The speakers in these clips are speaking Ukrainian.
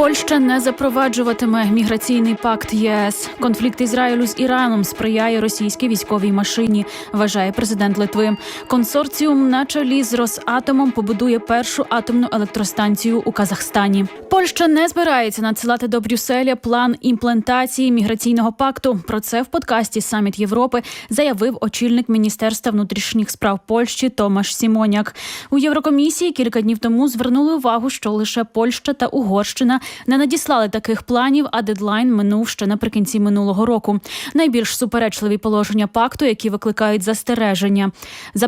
Польща не запроваджуватиме міграційний пакт ЄС. Конфлікт Ізраїлю з Іраном сприяє російській військовій машині. Вважає президент Литви. Консорціум на чолі з Росатомом побудує першу атомну електростанцію у Казахстані. Польща не збирається надсилати до Брюсселя план імплантації міграційного пакту. Про це в подкасті Саміт Європи заявив очільник міністерства внутрішніх справ Польщі Томаш Сімоняк. У Єврокомісії кілька днів тому звернули увагу, що лише Польща та Угорщина не надіслали таких планів, а дедлайн минув ще наприкінці минулого року. Найбільш суперечливі положення пакту, які викликають застереження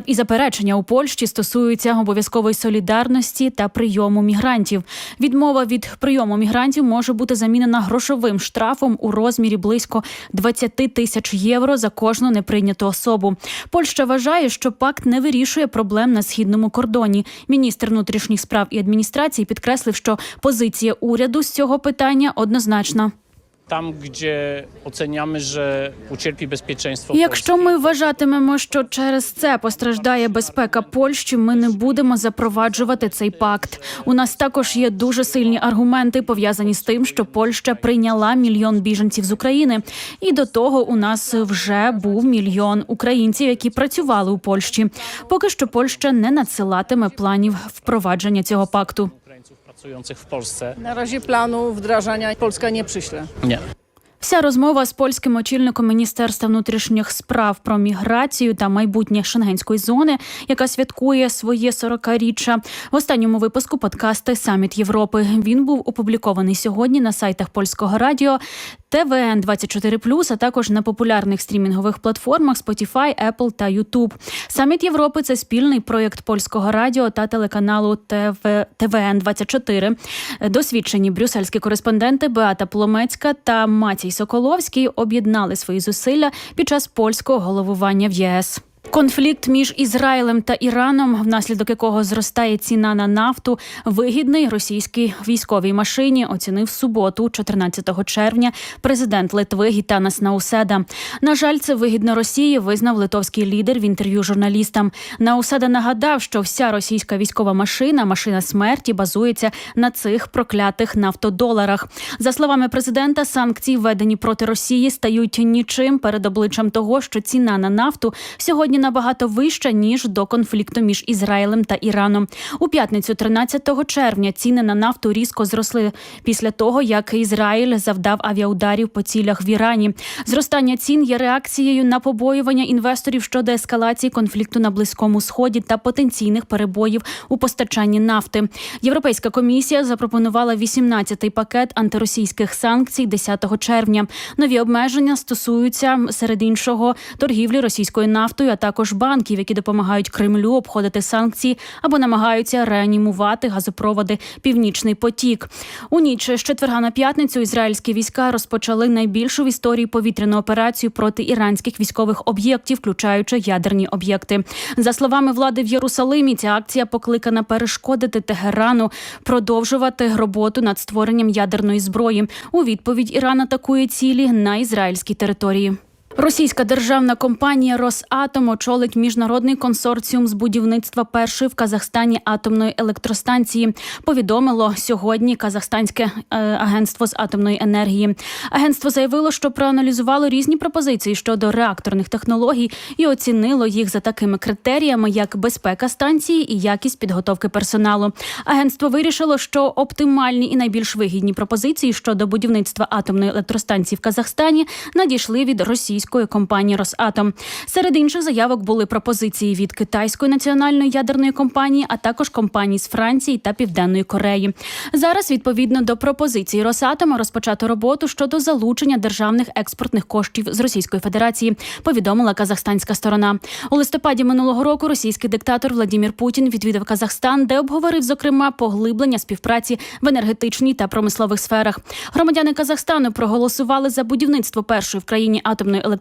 і заперечення у Польщі стосуються обов'язкової солідарності та прийому мігрантів. Відмова від прийому мігрантів може бути замінена грошовим штрафом у розмірі близько 20 тисяч євро за кожну неприйняту особу. Польща вважає, що пакт не вирішує проблем на східному кордоні. Міністр внутрішніх справ і адміністрації підкреслив, що позиція уряду з цього питання однозначна. tam, gdzie oceniamy, że ucierpi bezpieczeństwo Якщо ми вважатимемо, що через це постраждає безпека Польщі, ми не будемо запроваджувати цей пакт. У нас також є дуже сильні аргументи пов'язані з тим, що Польща прийняла мільйон біженців з України, і до того у нас вже був мільйон українців, які працювали у Польщі. Поки що Польща не надсилатиме планів впровадження цього пакту. Pracujących w Polsce. Na razie planu wdrażania Polska nie przyśle. Nie. Вся розмова з польським очільником міністерства внутрішніх справ про міграцію та майбутнє шенгенської зони, яка святкує своє 40-річчя. В останньому випуску подкасти Саміт Європи. Він був опублікований сьогодні на сайтах польського радіо. ТВН 24 а також на популярних стрімінгових платформах Spotify, Apple та YouTube. Саміт Європи це спільний проєкт польського радіо та телеканалу ТВ ТВН 24 Досвідчені брюссельські кореспонденти Беата Пломецька та Матій Соколовський об'єднали свої зусилля під час польського головування в ЄС. Конфлікт між Ізраїлем та Іраном, внаслідок якого зростає ціна на нафту, вигідний російській військовій машині, оцінив суботу, 14 червня, президент Литви Гітанас Науседа. На жаль, це вигідно Росії, визнав литовський лідер в інтерв'ю журналістам. Науседа нагадав, що вся російська військова машина, машина смерті, базується на цих проклятих нафтодоларах. За словами президента, санкції, введені проти Росії, стають нічим перед обличчям того, що ціна на нафту сьогодні набагато вища ніж до конфлікту між Ізраїлем та Іраном. У п'ятницю, 13 червня, ціни на нафту різко зросли після того, як Ізраїль завдав авіаударів по цілях в Ірані. Зростання цін є реакцією на побоювання інвесторів щодо ескалації конфлікту на близькому сході та потенційних перебоїв у постачанні нафти. Європейська комісія запропонувала 18-й пакет антиросійських санкцій 10 червня. Нові обмеження стосуються серед іншого торгівлі російською нафтою, а також банків, які допомагають Кремлю обходити санкції або намагаються реанімувати газопроводи Північний потік. У ніч з четверга на п'ятницю ізраїльські війська розпочали найбільшу в історії повітряну операцію проти іранських військових об'єктів, включаючи ядерні об'єкти. За словами влади в Єрусалимі, ця акція покликана перешкодити Тегерану продовжувати роботу над створенням ядерної зброї. У відповідь Іран атакує цілі на ізраїльській території. Російська державна компанія Росатом очолить міжнародний консорціум з будівництва першої в Казахстані атомної електростанції. Повідомило сьогодні Казахстанське е, агентство з атомної енергії. Агентство заявило, що проаналізувало різні пропозиції щодо реакторних технологій і оцінило їх за такими критеріями, як безпека станції і якість підготовки персоналу. Агентство вирішило, що оптимальні і найбільш вигідні пропозиції щодо будівництва атомної електростанції в Казахстані надійшли від російської компанії Росатом. Серед інших заявок були пропозиції від китайської національної ядерної компанії, а також компаній з Франції та Південної Кореї. Зараз відповідно до пропозиції Росатома розпочато роботу щодо залучення державних експортних коштів з Російської Федерації. Повідомила казахстанська сторона. У листопаді минулого року російський диктатор Владімір Путін відвідав Казахстан, де обговорив зокрема поглиблення співпраці в енергетичній та промислових сферах. Громадяни Казахстану проголосували за будівництво першої в країні атомної електростанції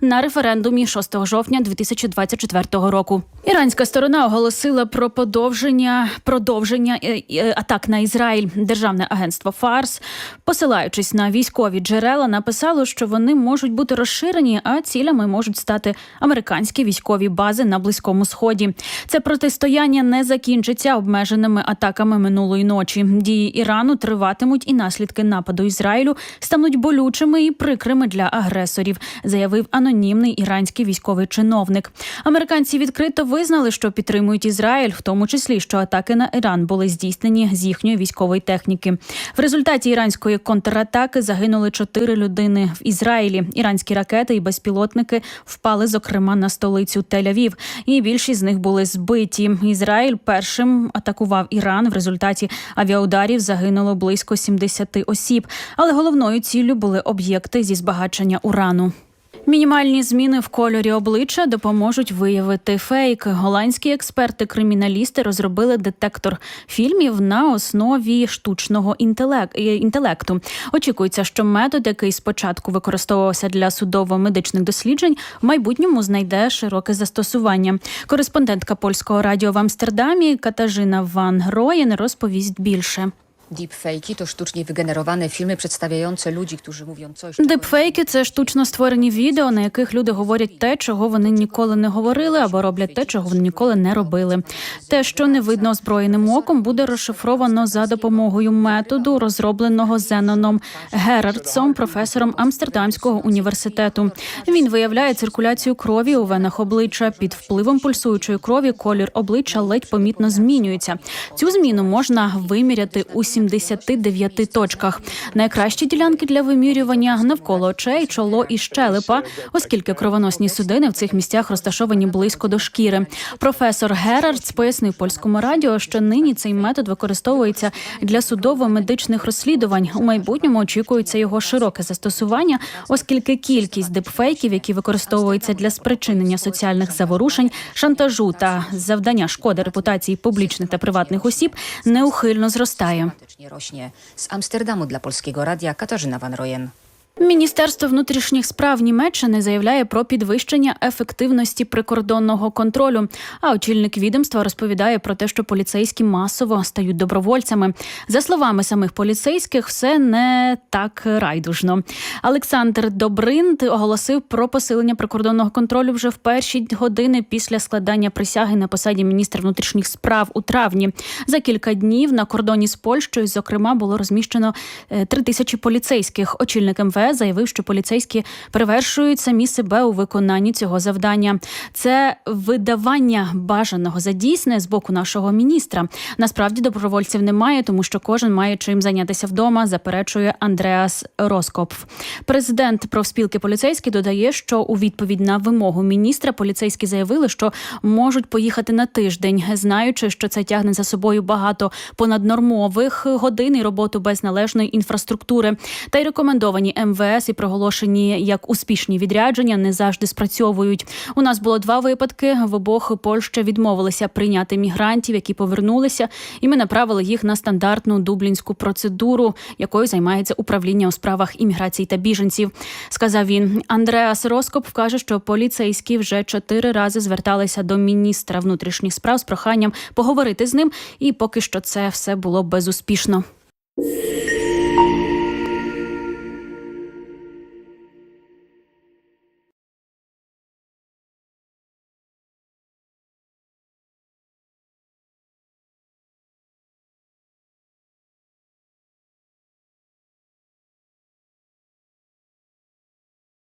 на референдумі 6 жовтня 2024 року. Іранська сторона оголосила про подовження продовження е, е, атак на Ізраїль. Державне агентство Фарс, посилаючись на військові джерела, написало, що вони можуть бути розширені, а цілями можуть стати американські військові бази на близькому сході. Це протистояння не закінчиться обмеженими атаками минулої ночі. Дії Ірану триватимуть, і наслідки нападу Ізраїлю стануть болючими і прикрими для агресорів, заявив анонімний іранський військовий чиновник. Американці відкрито визнали, що підтримують Ізраїль, в тому числі що атаки на Іран були здійснені з їхньої військової техніки. В результаті іранської контратаки загинули чотири людини в Ізраїлі. Іранські ракети і безпілотники впали, зокрема, на столицю Тель-Авів. І більшість з них були збиті. Ізраїль першим атакував Іран. В результаті авіаударів загинуло близько 70 осіб. Але головною ціллю були об'єкти зі збагачення урану. Мінімальні зміни в кольорі обличчя допоможуть виявити фейк. Голландські експерти-криміналісти розробили детектор фільмів на основі штучного е, інтелекту. Очікується, що метод, який спочатку використовувався для судово-медичних досліджень, в майбутньому знайде широке застосування. Кореспондентка польського радіо в Амстердамі Катажина Ван Гроєн розповість більше. Deepfake'i to sztucznie wygenerowane filmy przedstawiające ludzi, którzy mówią coś. czego Дипфейки це штучно створені відео, на яких люди говорять те, чого вони ніколи не говорили, або роблять те, чого вони ніколи не робили. Те, що не видно озброєним оком, буде розшифровано за допомогою методу, розробленого Зеноном Герардсом, професором Амстердамського університету. Він виявляє циркуляцію крові у венах обличчя. Під впливом пульсуючої крові колір обличчя ледь помітно змінюється. Цю зміну можна виміряти у 79 точках. Найкращі ділянки для вимірювання навколо очей, чоло і щелепа, оскільки кровоносні судини в цих місцях розташовані близько до шкіри. Професор Герардс пояснив польському радіо, що нині цей метод використовується для судово-медичних розслідувань. У майбутньому очікується його широке застосування, оскільки кількість дипфейків, які використовуються для спричинення соціальних заворушень, шантажу та завдання шкоди репутації публічних та приватних осіб, неухильно зростає. Faktycznie rośnie. Z Amsterdamu dla Polskiego Radia Katarzyna Van Royen. Міністерство внутрішніх справ Німеччини заявляє про підвищення ефективності прикордонного контролю. А очільник відомства розповідає про те, що поліцейські масово стають добровольцями. За словами самих поліцейських, все не так райдужно. Олександр Добринд оголосив про посилення прикордонного контролю вже в перші години після складання присяги на посаді міністра внутрішніх справ у травні. За кілька днів на кордоні з Польщею, зокрема, було розміщено е, три тисячі поліцейських. Очільник МВС заявив, що поліцейські перевершують самі себе у виконанні цього завдання. Це видавання бажаного за дійсне з боку нашого міністра. Насправді добровольців немає, тому що кожен має чим зайнятися вдома. Заперечує Андреас Роскопф. Президент профспілки поліцейських додає, що у відповідь на вимогу міністра поліцейські заявили, що можуть поїхати на тиждень, знаючи, що це тягне за собою багато понаднормових годин і роботу без належної інфраструктури. Та й рекомендовані МВС і проголошені як успішні відрядження не завжди спрацьовують. У нас було два випадки. В обох Польща відмовилася прийняти мігрантів, які повернулися, і ми направили їх на стандартну дублінську процедуру, якою займається управління у справах імміграції та біженців. Сказав він. Андреас Роскоп вкаже, що поліцейські вже чотири рази зверталися до міністра внутрішніх справ з проханням поговорити з ним, і поки що це все було безуспішно.